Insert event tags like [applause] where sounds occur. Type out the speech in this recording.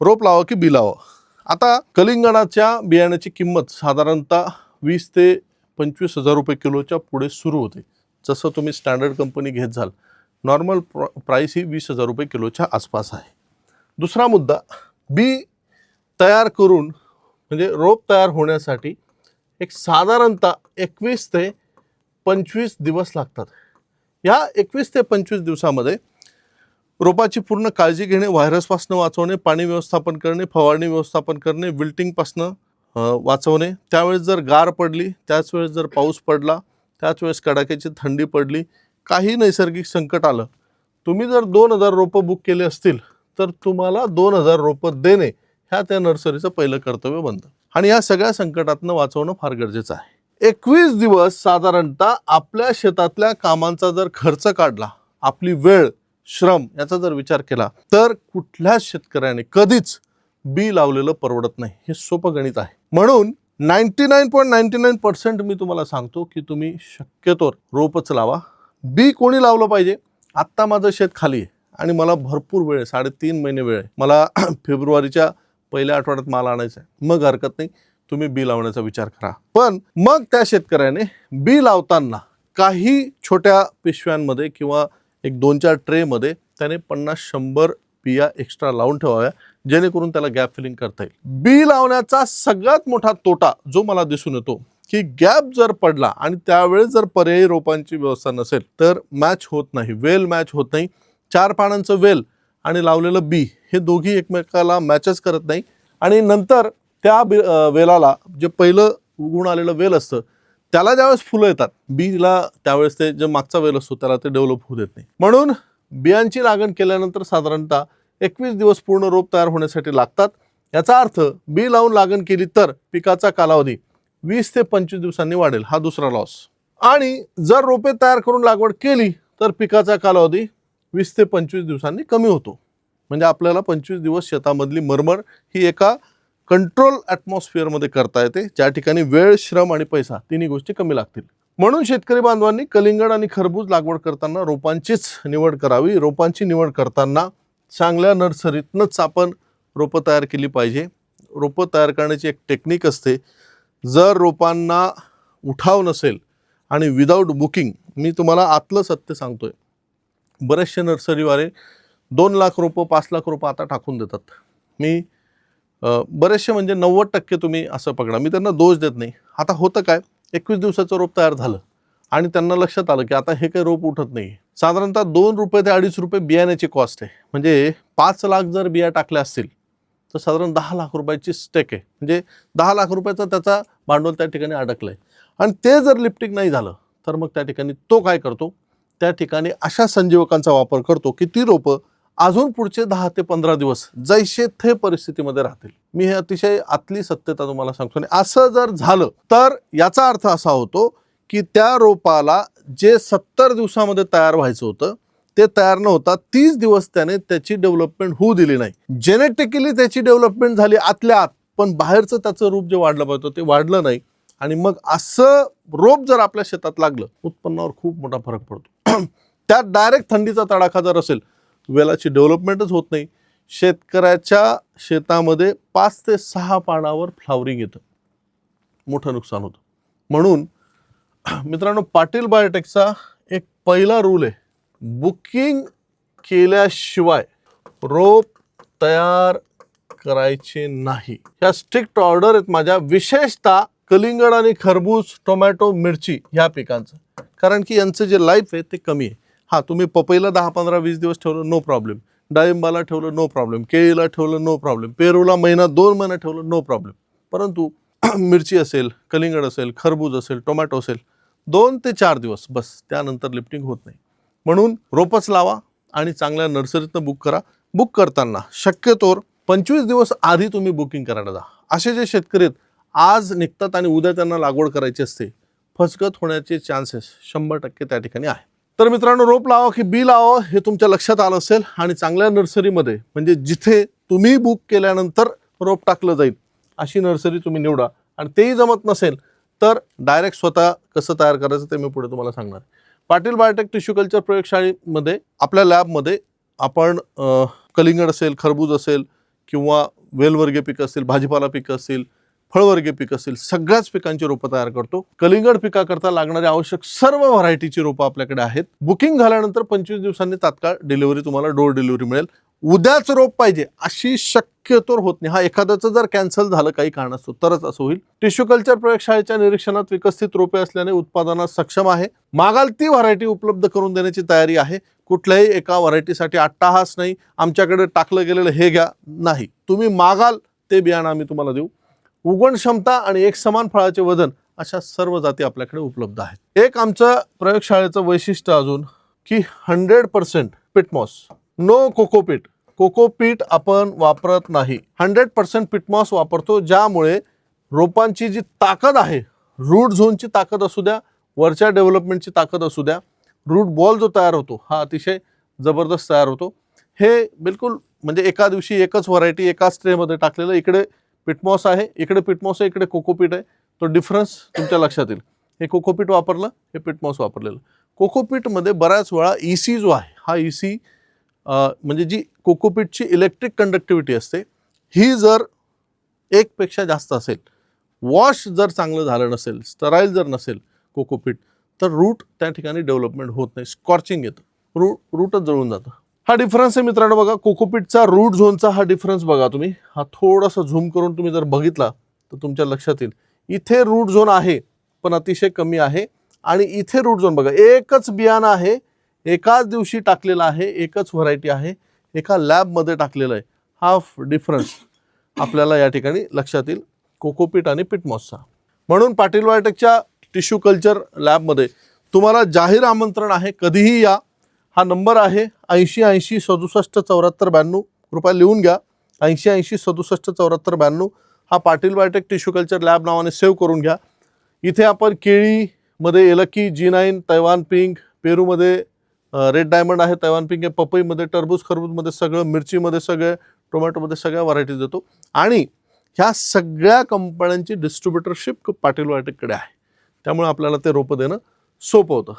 रोप लावा की बी लावा? आता कलिंगणाच्या बियाण्याची किंमत साधारणतः वीस ते पंचवीस हजार रुपये किलोच्या पुढे सुरू होते. जसं तुम्ही स्टँडर्ड कंपनी घेत जाल नॉर्मल प्र प्राईस ही वीस हजार रुपये किलोच्या आसपास आहे. दुसरा मुद्दा बी तयार करून म्हणजे रोप तयार होण्यासाठी एक साधारणतः एकवीस ते पंचवीस दिवस लागतात. ह्या एकवीस ते पंचवीस दिवसामध्ये रोपाची पूर्ण काळजी घेणे व्हायरसपासून वाचवणे पाणी व्यवस्थापन करणे फवारणी व्यवस्थापन करणे विल्टिंगपासनं वाचवणे. त्यावेळेस जर गार पडली त्याच वेळेस जर पाऊस पडला त्याच वेळेस कडाक्याची थंडी पडली काही नैसर्गिक संकट आलं. तुम्ही जर दोन हजार रोपं बुक केले असतील तर तुम्हाला दोन हजार रोपं देणे ह्या त्या नर्सरीचं पहिलं कर्तव्य बनतं. आणि या सगळ्या संकटातनं वाचवणं फार गरजेचं आहे. एकवीस दिवस साधारणतः आपल्या शेतातल्या कामांचा जर खर्च काढला आपली वेळ श्रम याचा जर विचार केला तर कुठल्याच शेतकऱ्याने कधीच बी लावलेलं परवडत नाही हे सोपं गणित आहे. म्हणून ninety nine point ninety nine percent मी तुम्हाला सांगतो की तुम्ही शक्यतोवर रोपच लावा. बी कोणी लावलं पाहिजे? आत्ता माझं शेत खाली आहे आणि मला भरपूर वेळ आहे साडेतीन महिने वेळ आहे. मला [clears throat] फेब्रुवारीच्या पहिल्या आठवड्यात माल आणायचा आहे. मग हरकत नाही तुम्ही बी लावण्याचा विचार करा. पण मग त्या शेतकऱ्याने बी लावताना काही छोट्या पिशव्यांमध्ये किंवा एक दोन चार ट्रेमध्ये त्याने पन्नास शंभर बिया एक्स्ट्रा लावून ठेवाव्या जेणेकरून त्याला गॅप फिलिंग करता येईल. बी लावण्याचा सगळ्यात मोठा तोटा जो मला दिसून येतो की गॅप जर पडला आणि त्यावेळेस जर पर्यायी रोपांची व्यवस्था नसेल तर मॅच होत नाही वेल मॅच होत नाही. चार पानांचं वेल आणि लावलेलं बी हे दोघी एकमेकाला मॅचच करत नाही. आणि नंतर त्या बी वेलाला जे पहिलं उगून आलेलं वेल असतं त्याला ज्यावेळेस फुलं येतात बीला त्यावेळेस ते जे मागचा वेल असतो त्याला ते डेव्हलप होऊ देत नाही. म्हणून बियांची लागण केल्यानंतर साधारणतः एकवीस दिवस पूर्ण रोप तयार होण्यासाठी लागतात. याचा अर्थ बी लावून लागण केली तर पिकाचा कालावधी वीस ते पंचवीस दिवसांनी वाढेल. हा दुसरा लॉस आणि जर रोपे तयार करून लागवड केली तर पिकाचा कालावधी वीस ते पंचवीस दिवसांनी कमी होतो. म्हणजे आपल्याला पंचवीस दिवस शेतामधली मरमर ही एका कंट्रोल ॲटमॉस्फिअरमध्ये करता येते ज्या ठिकाणी वेळ श्रम आणि पैसा तिन्ही गोष्टी कमी लागतील. म्हणून शेतकरी बांधवांनी कलिंगड आणि खरबूज लागवड करताना रोपांचीच निवड करावी. रोपांची निवड करताना चांगल्या नर्सरीतनंच आपण रोपं तयार केली पाहिजे. रोपं तयार करण्याची एक टेक्निक असते जर रोपांना उठाव नसेल आणि विदाऊट बुकिंग मी तुम्हाला आतलं सत्य सांगतो आहे बरेचसे नर्सरीवाले दोन लाख रोपं पाच लाख रोपं आता टाकून देतात. मी बरेचसे म्हणजे नव्वद टक्के तुम्ही असं पकडा. मी त्यांना दोष देत नाही. आता होतं काय? एकवीस दिवसाचं रोप तयार झालं. आणि त्यांना लक्षात आलं की आता हे काही रोप उठत नाही. साधारणतः दोन रुपये ते अडीच रुपये बियाण्याची कॉस्ट आहे. म्हणजे पाच लाख जर बिया टाकल्या असतील तर साधारण दहा लाख रुपयाची स्टेक आहे. म्हणजे दहा लाख रुपयाचा त्याचा भांडवल त्या ठिकाणी अडकलं आहे आणि ते जर लिफ्टिंग नाही झालं तर मग त्या ठिकाणी तो काय करतो? त्या ठिकाणी अशा संजीवकांचा वापर करतो की ती रोपं अजून पुढचे दहा ते पंधरा दिवस जैसे थे परिस्थितीमध्ये राहतील. मी हे अतिशय आतली सत्यता तुम्हाला सांगतो आणि असं जर झालं तर याचा अर्थ असा होतो की त्या रोपाला जे सत्तर दिवसामध्ये तयार व्हायचं होतं ते तयार न होता तीस दिवस त्याने त्याची डेव्हलपमेंट होऊ दिली नाही. जेनेटिकली त्याची डेव्हलपमेंट झाली आतल्या आत पण बाहेरचं त्याचं रूप जे वाढलं पाहिजे ते वाढलं नाही. आणि मग असं रोप जर आपल्या शेतात लागलं उत्पन्नावर खूप मोठा फरक पडतो. [clears throat] त्यात डायरेक्ट थंडीचा तडाखा जर असेल वेलाची डेव्हलपमेंटच होत नाही. शेतकऱ्याच्या शेतामध्ये पाच ते सहा पानावर फ्लावरिंग येतं. मोठं नुकसान होतं. म्हणून मित्रांनो पाटील बायोटेकचा एक पहिला रूल आहे. बुकिंग केल्याशिवाय रोप तयार करायचे नाही. ह्या स्ट्रिक्ट ऑर्डर आहेत माझ्या. विशेषतः कलिंगड आणि खरबूज टोमॅटो मिरची ह्या पिकांचं. कारण की यांचं जे लाईफ आहे ते कमी आहे. हां तुम्ही पपईला दहा पंधरा वीस दिवस ठेवलं नो प्रॉब्लेम डाळिंबाला ठेवलं नो प्रॉब्लेम केळीला ठेवलं नो प्रॉब्लेम पेरूला महिना दोन महिना ठेवलं नो प्रॉब्लेम परंतु [clears throat] मिरची असेल कलिंगड असेल खरबूज असेल टोमॅटो असेल दोन ते चार दिवस बस त्यानंतर लिफ्टिंग होत नाही. म्हणून रोपच लावा आणि चांगल्या नर्सरीतनं बुक करा. बुक करताना शक्यतोवर पंचवीस दिवस आधी तुम्ही बुकिंग करायला जा. असे जे शेतकरी आहेत आज निघतात आणि उद्या त्यांना लागवड करायची असते फसगत होण्याचे चान्सेस शंभर टक्के त्या ठिकाणी आहे. तर मित्रांनो रोप लावा की बी लावा हे तुमच्या लक्षात आलं असेल आणि चांगल्या नर्सरीमध्ये म्हणजे जिथे तुम्ही बुक केल्यानंतर रोप टाकलं जाईल अशी नर्सरी तुम्ही निवडा. आणि तेही जमत नसेल तर डायरेक्ट स्वतः कसं तयार करायचं ते मी पुढे तुम्हाला सांगणार. पाटील बायोटेक टिश्यू कल्चर प्रयोगशाळेमध्ये आपल्या लॅबमध्ये आपण कलिंगड असेल खरबूज असेल किंवा वेलवर्गीय पिकं असतील भाजीपाला पिकं असतील फळवर्गीय पीक असतील सगळ्याच पिकांची रोपं तयार करतो. कलिंगड पिकाकरता लागणारी आवश्यक सर्व व्हरायटीची रोपं आपल्याकडे आहेत. बुकिंग झाल्यानंतर पंचवीस दिवसांनी तात्काळ डिलिव्हरी तुम्हाला डोर डिलिव्हरी मिळेल. उद्याच रोप पाहिजे अशी शक्यतो होत नाही. हा एखाद्याचं जर कॅन्सल झालं काही कारणास्तव तरच असं होईल. टिश्यू कल्चर प्रयोगशाळेच्या निरीक्षणात विकसित रोपे असल्याने उत्पादनात सक्षम आहे. मागाल ती व्हरायटी उपलब्ध करून देण्याची तयारी आहे. कुठल्याही एका व्हरायटीसाठी अट्टाहास नाही. आमच्याकडे टाकलं गेलेलं हे घ्या नाही. तुम्ही मागाल ते बियाणं आम्ही तुम्हाला देऊ. उगवण क्षमता आणि एक समान फळाचे वजन अशा सर्व जाती आपल्याकडे उपलब्ध आहेत. एक आमचं प्रयोगशाळेचं वैशिष्ट्य अजून की hundred percent peat moss. No cocopeat cocopeat आपण वापरत नाही. हंड्रेड पर्सेंट पिटमॉस वापरतो ज्यामुळे रोपांची जी ताकद आहे रूट झोनची ताकद असू द्या वरच्या डेव्हलपमेंटची ताकद असू द्या रूट बॉल जो तयार होतो हा अतिशय जबरदस्त तयार होतो. हे बिलकुल म्हणजे एका दिवशी एकच व्हरायटी एकाच ट्रेमध्ये टाकलेलं इकडे पिटमॉस आहे इकडे पिटमॉस आहे इकडे कोकोपीट आहे. तो डिफरन्स तुमच्या लक्षात येईल. हे कोकोपीट वापरलं हे पिटमॉस वापरलेलं. कोकोपीटमध्ये बऱ्याच वेळा ई सी जो आहे हा ई सी म्हणजे जी कोकोपीटची इलेक्ट्रिक कंडक्टिव्हिटी असते ही जर एकपेक्षा जास्त असेल वॉश जर चांगलं झालं नसेल स्टराईल जर नसेल कोकोपीट तर रूट त्या ठिकाणी डेव्हलपमेंट होत नाही. स्कॉर्चिंग येतं. रू रूटच जळून जातं. हा डिफरन्स आहे मित्रांनो बघा. कोकोपीटचा रूट झोनचा हा डिफरन्स बघा तुम्ही. हा थोडासा झूम करून तुम्ही जर बघितला तर तुमच्या लक्षात येईल. इथे रूट झोन आहे पण अतिशय कमी आहे. आणि इथे रूट झोन बघा एकच बियाणं आहे एकाच दिवशी टाकलेलं आहे एकच व्हरायटी आहे एका लॅबमध्ये टाकलेलं आहे. हा डिफरन्स आपल्याला या ठिकाणी लक्षात येईल. कोकोपीट आणि पिटमॉसचा. म्हणून पाटील बायोटेकच्या टिश्यू कल्चर लॅबमध्ये तुम्हाला जाहीर आमंत्रण आहे कधीही या. हा नंबर आहे ऐंशी ऐंशी सदुसष्ट चौऱ्याहत्तर ब्याण्णव. कृपया लिहून घ्या. ऐंशी ऐंशी सदुसष्ट चौऱ्याहत्तर ब्याण्णव. हा Patil biotech tissue culture lab नावाने सेव्ह करून घ्या. इथे आपण केळीमध्ये एलकी जी नाईन तैवान पिंक पेरूमध्ये रेड डायमंड आहे तैवान पिंक आहे पपईमध्ये टरबूज खरबूजमध्ये सगळं मिरचीमध्ये सगळं टोमॅटोमध्ये सगळ्या व्हरायटीज देतो. आणि ह्या सगळ्या कंपन्यांची डिस्ट्रीब्युटरशिप पाटील बायोटेककडे आहे. त्यामुळे आपल्याला ते रोपं देणं सोपं होतं.